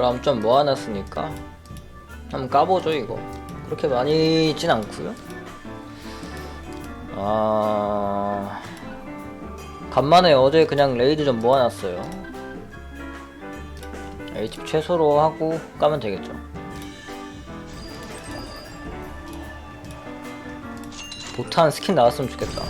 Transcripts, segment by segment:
그럼 좀 모아놨으니까 한번 까보죠 이거. 그렇게 많이 있진 않고요. 아 간만에 어제 그냥 레이드 좀 모아놨어요. HP 최소로 하고 까면 되겠죠. 보탄 스킨 나왔으면 좋겠다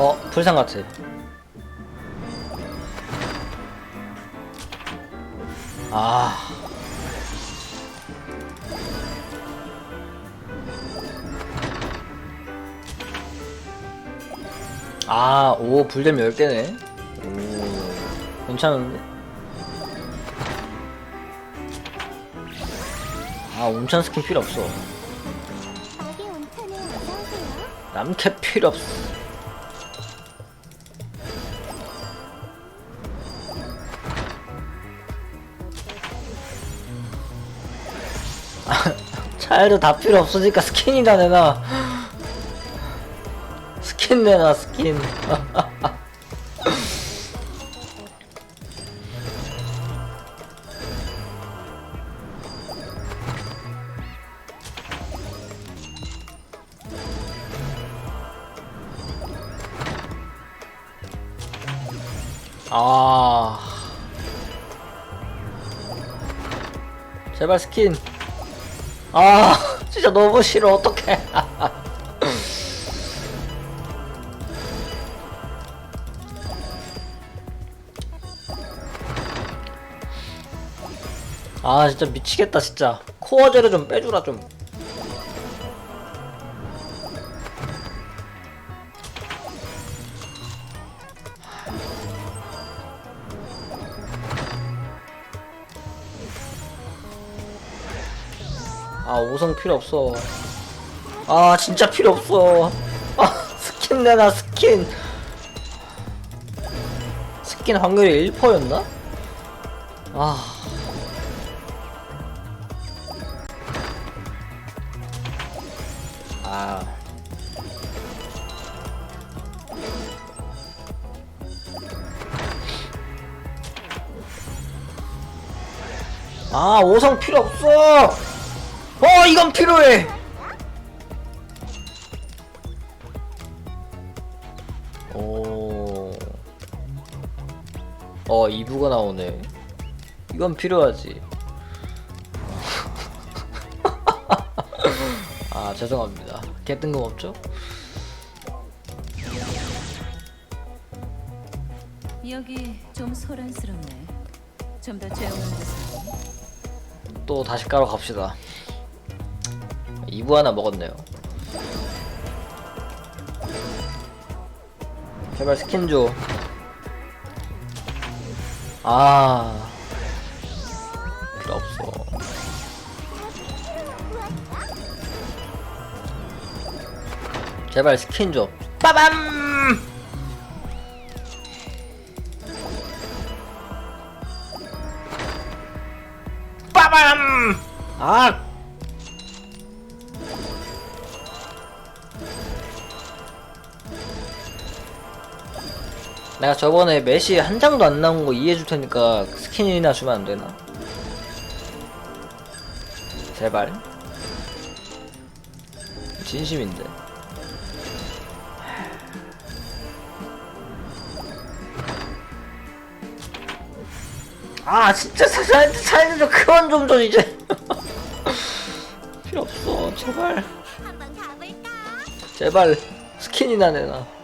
어, 풀상 같아. 아. 아, 오, 불뎀 10개네. 오, 괜찮은데? 아, 온천 스킨 필요 없어. 온천에 어서오세요. 남캐 필요 없어. 차일도 다 필요 없으니까 스킨이다 내놔. 스킨 내놔 스킨. 아. 제발 스킨. 아, 진짜 너무 싫어. 어떡해. 아, 진짜 미치겠다, 진짜. 코어제를 좀 빼주라, 좀. 아, 5성 필요 없어. 아, 진짜 필요 없어. 아, 스킨 내놔, 스킨. 스킨 확률이 1%였나? 아. 아. 아, 5성 필요 없어! 어, 이건 필요해! 오. 어, 2부가 나오네. 이건 필요하지. 아, 죄송합니다. 개 뜬금없죠? 여기 좀 소란스럽네. 좀 더 조용한 데서. 또 다시 까러 갑시다. 2부 하나 먹었네요. 제발 스킨 줘. 아. 필요 없어. 제발 스킨 줘. 빠밤! 빠밤! 아! 내가 저번에 메시 한 장도 안 나온 거 이해해 줄 테니까 스킨이나 주면 안 되나? 제발. 진심인데. 아 진짜 사실 사실 좀 그만 좀 줘 이제. 필요 없어 제발? 제발 스킨이나 내놔.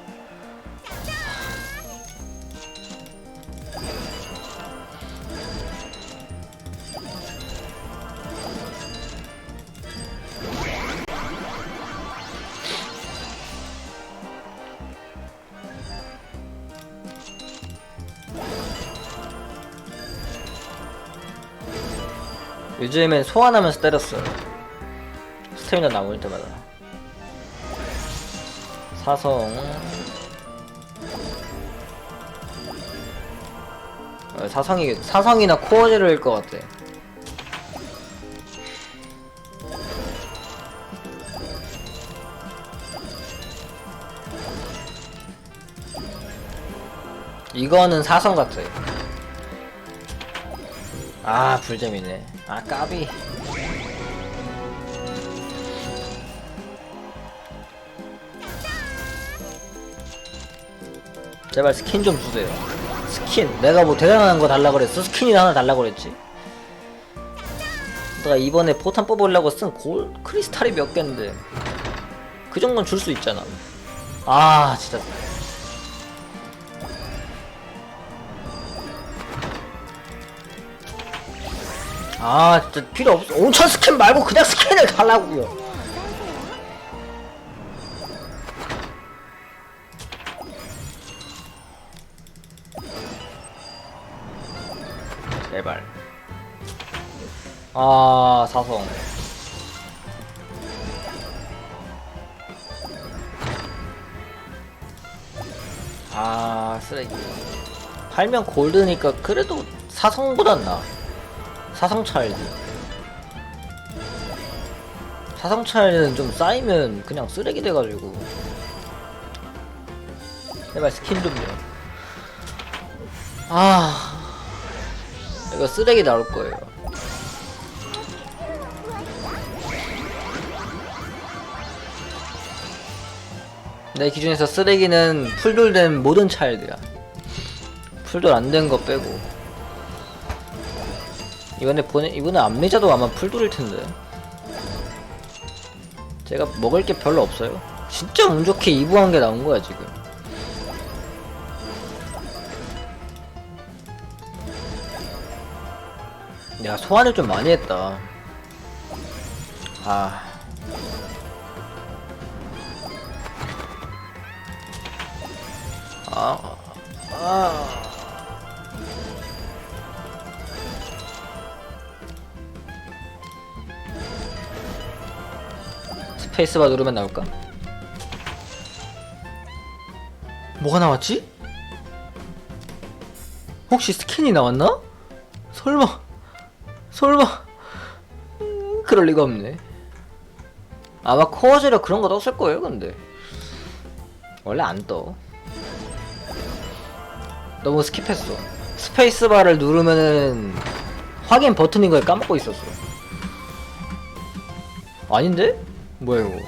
요즘엔 소환하면서 때렸어요. 스태미나 남을 때마다. 사성. 어, 사성이 사성이나 코어제로일 것 같아. 이거는 사성 같아. 아 불잼이네. 아 까비. 제발 스킨 좀 주세요. 스킨. 내가 뭐 대단한 거 달라 그랬어? 스킨이나 하나 달라 그랬지. 내가 이번에 포탄 뽑으려고 쓴 골 크리스탈이 몇 개인데 그 정도는 줄 수 있잖아. 아 진짜. 아 진짜 필요 없어. 온천 스킨 말고 그냥 스킨을 달라고요. 제발. 아, 사성. 아, 쓰레기. 팔면 골드니까 그래도 사성보단 나. 사성 차일드. 사성 차일드는 좀 쌓이면 그냥 쓰레기 돼가지고. 제발 스킨 좀요. 아. 이거 쓰레기 나올 거예요. 내 기준에서 쓰레기는 풀돌된 모든 차일드야. 풀돌 안 된 거 빼고. 이번에 보내 이번에 안미자도 아마 풀돌일 텐데. 제가 먹을 게 별로 없어요. 진짜 운 좋게 이부한 게 나온 거야 지금. 내가 소환을 좀 많이 했다. 아. 아. 아. 스페이스바 누르면 나올까? 뭐가 나왔지? 혹시 스킨이 나왔나? 설마 설마 음, 그럴 리가 없네 아마 코어제로 그런 거 떴을 거예요 근데 원래 안떠 너무 스킵했어 스페이스바를 누르면은 확인 버튼인 걸 까먹고 있었어 아닌데? 뭐야 이거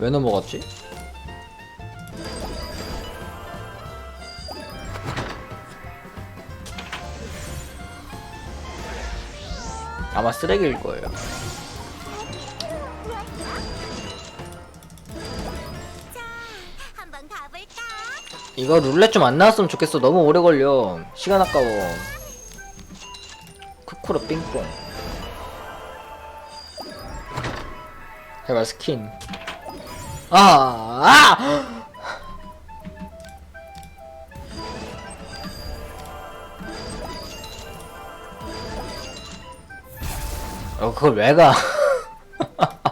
왜 넘어갔지? 아마 쓰레기일 거예요. 이거 룰렛 좀 안 나왔으면 좋겠어. 너무 오래 걸려. 시간 아까워. 쿠쿠로 삥뽕. 제발 스킨. 아, 아! 어, 그걸 왜 가?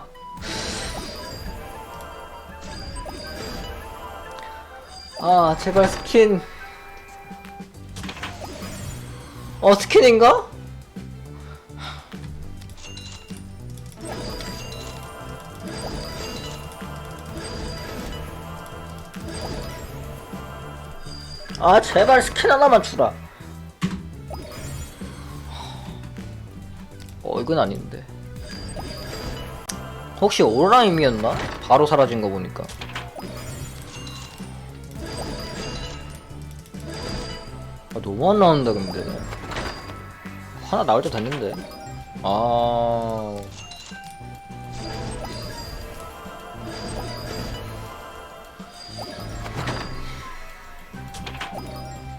아, 제발 스킨. 어, 스킨인가? 아, 제발 스킨 하나만 주라. 어, 이건 아닌데. 혹시 오라임이었나? 바로 사라진 거 보니까. 아, 너무 안 나온다, 근데. 하나 나올 때 됐는데. 아.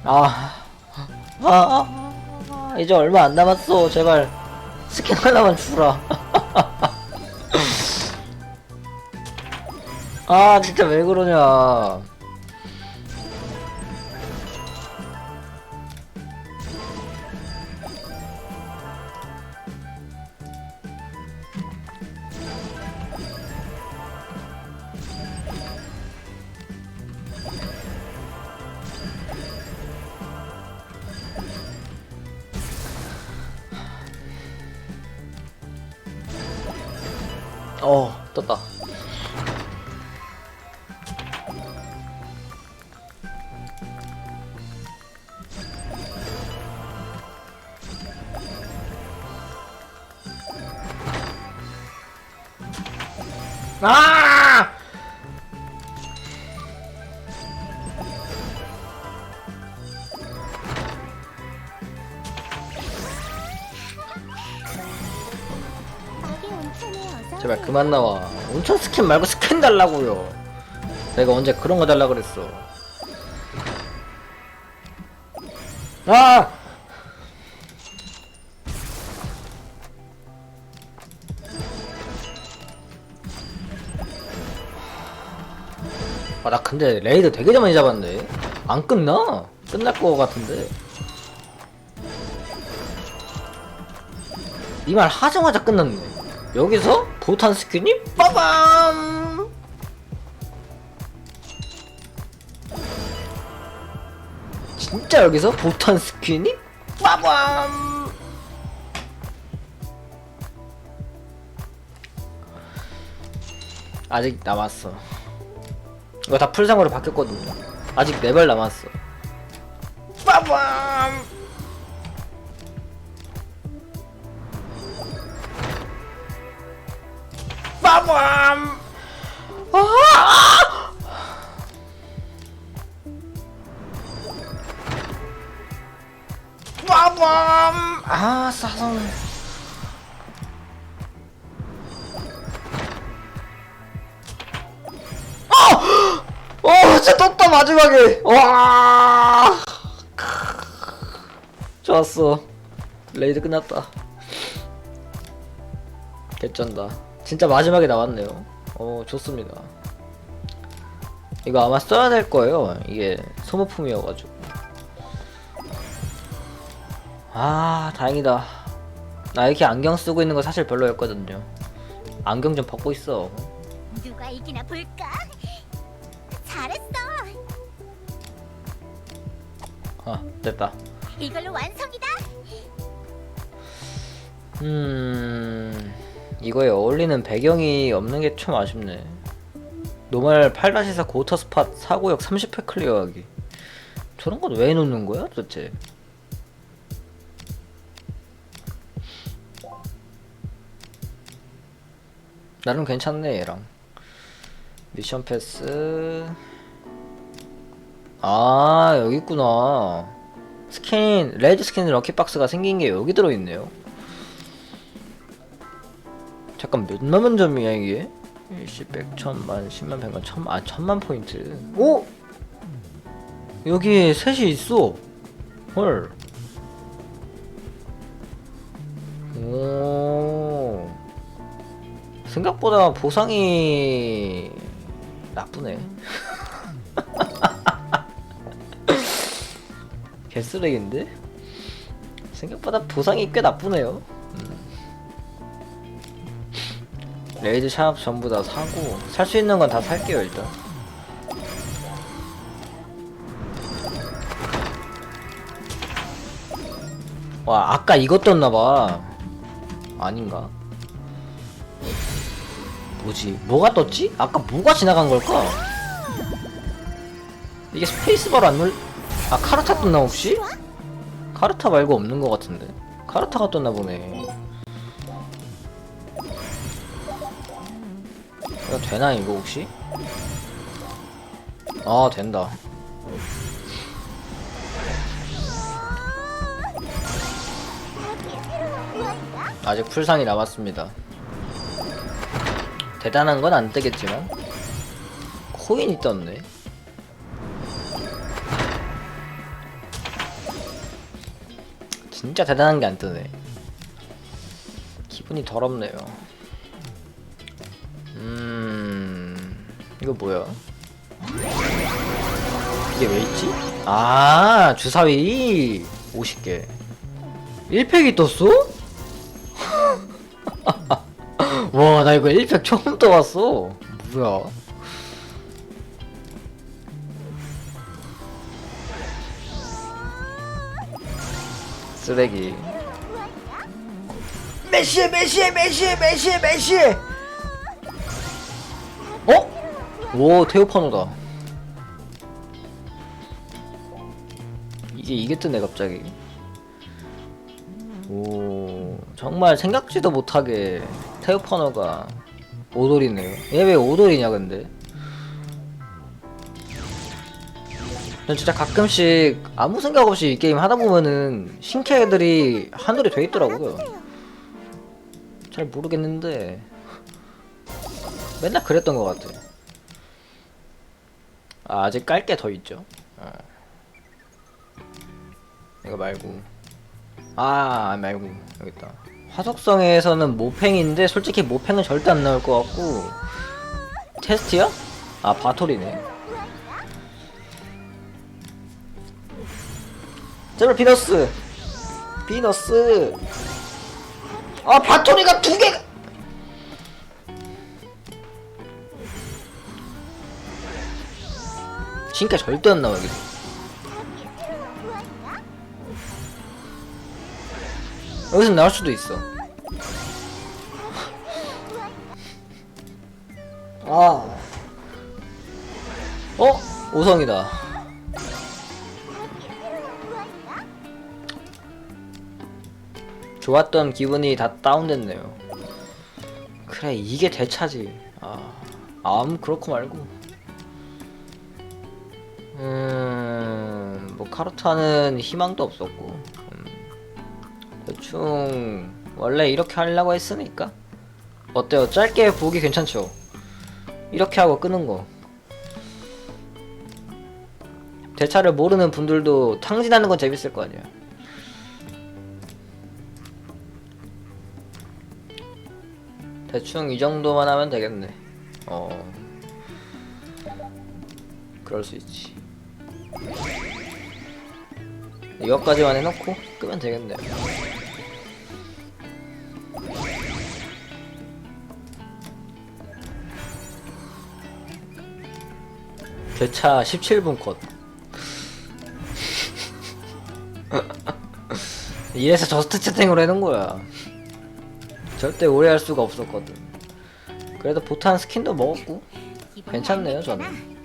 아. 아, 아, 아, 이제 얼마 안 남았어. 제발. 스킨 하나만 주라. 아, 진짜 왜 그러냐. 어 떴다 아! 제발. 그만 나와. 온천 스킨 말고 스킨 달라고요. 내가 언제 그런 거 달라 그랬어. 아! 아, 나 근데 레이드 되게 많이 잡았는데. 안 끝나? 끝날 거 같은데. 이 말 하자마자 끝났네. 여기서 보탄 스킨이 빠밤! 진짜 여기서 보탄 스킨이 빠밤! 아직 남았어. 이거 다 풀상으로 바뀌었거든요. 아직 4발 남았어. 빠밤! 밤! 아! 빠밤! 아, 싸성. 아! 어, 진짜 떴다 마지막에. 와! 좋았어. 레이드 끝났다. 개쩐다. 진짜 마지막에 나왔네요. 어, 좋습니다. 이거 아마 써야 될 거예요. 이게 소모품이어가지고. 아, 다행이다. 나 이렇게 안경 쓰고 있는 거 사실 별로였거든요. 안경 좀 벗고 있어. 누가 이기나 볼까? 잘했어. 아, 됐다. 이걸로 완성이다. 음, 이거에 어울리는 배경이 없는 게 좀 아쉽네. 노멀 8-4 고터 스팟 사고역 30회 클리어하기. 저런 건 왜 놓는 거야, 도대체? 나름 괜찮네, 얘랑. 미션 패스. 아, 여기 있구나. 스킨, 레드 스킨 럭키박스가 생긴 게 여기 들어있네요. 잠깐 몇 남은 점이야 이게? 일시 백 천만 십만 백만 천만 아 천만 포인트 오 여기 셋이 있어 헐 오. 생각보다 보상이 나쁘네. 개쓰레기인데? 생각보다 보상이 꽤 나쁘네요. 레이드 샵 전부 다 사고 살 수 있는 건 다 살게요 일단. 와 아까 이것 떴나봐 아닌가 뭐지 뭐가 떴지? 아까 뭐가 지나간 걸까? 이게 스페이스바로 안 눌... 아 카르타 떴나 혹시? 카르타 말고 없는 것 같은데 카르타가 떴나 보네 되나 이거 혹시? 아 된다. 아직 풀상이 남았습니다. 대단한 건안 뜨겠지만 코인이 떴네. 진짜 대단한 게 안 뜨네. 기분이 더럽네요. 음 이거 뭐야? 이게 왜 있지? 아 주사위. 50개. 1팩이 떴어? 와 나 이거 1팩 처음 떠봤어. 뭐야? 쓰레기. 메시 메시 메시 메시 메시 오 테오파노다. 이게 이게 뜨네 갑자기. 오 정말 생각지도 못하게 테오파노가 오돌이네요. 얘 왜 오돌이냐 근데? 전 진짜 가끔씩 아무 생각 없이 이 게임 하다 보면은 신캐들이 한돌이 돼 있더라고요. 잘 모르겠는데. 맨날 그랬던 것 같아 아, 아직 깔 게 더 있죠. 어. 이거 말고. 아, 말고. 여기 있다. 화속성에서는 모팽인데 솔직히 모팽은 절대 안 나올 것 같고. 테스트야? 아, 바톨이네. 제발 비너스. 비너스. 아, 바톨이가 두 개가. 진짜 절대 안 나와 여기서. 여기서 나올 수도 있어. 아. 어? 오성이다. 좋았던 기분이 다 다운됐네요. 그래 이게 대차지. 아, 아무 그렇고 말고. 음, 뭐 카르타는 희망도 없었고. 음, 대충 원래 이렇게 하려고 했으니까. 어때요? 짧게 보기 괜찮죠? 이렇게 하고 끄는 거. 대차를 모르는 분들도 탕진하는 건 재밌을 거 아니야. 대충 이 정도만 하면 되겠네. 어. 그럴 수 있지. 이것까지만 해놓고 끄면 되겠네. 대차 17분 컷. 이래서 저스트 채팅으로 해놓은 거야. 절대 오래 할 수가 없었거든. 그래도 보탄 스킨도 먹었고 괜찮네요, 안 저는.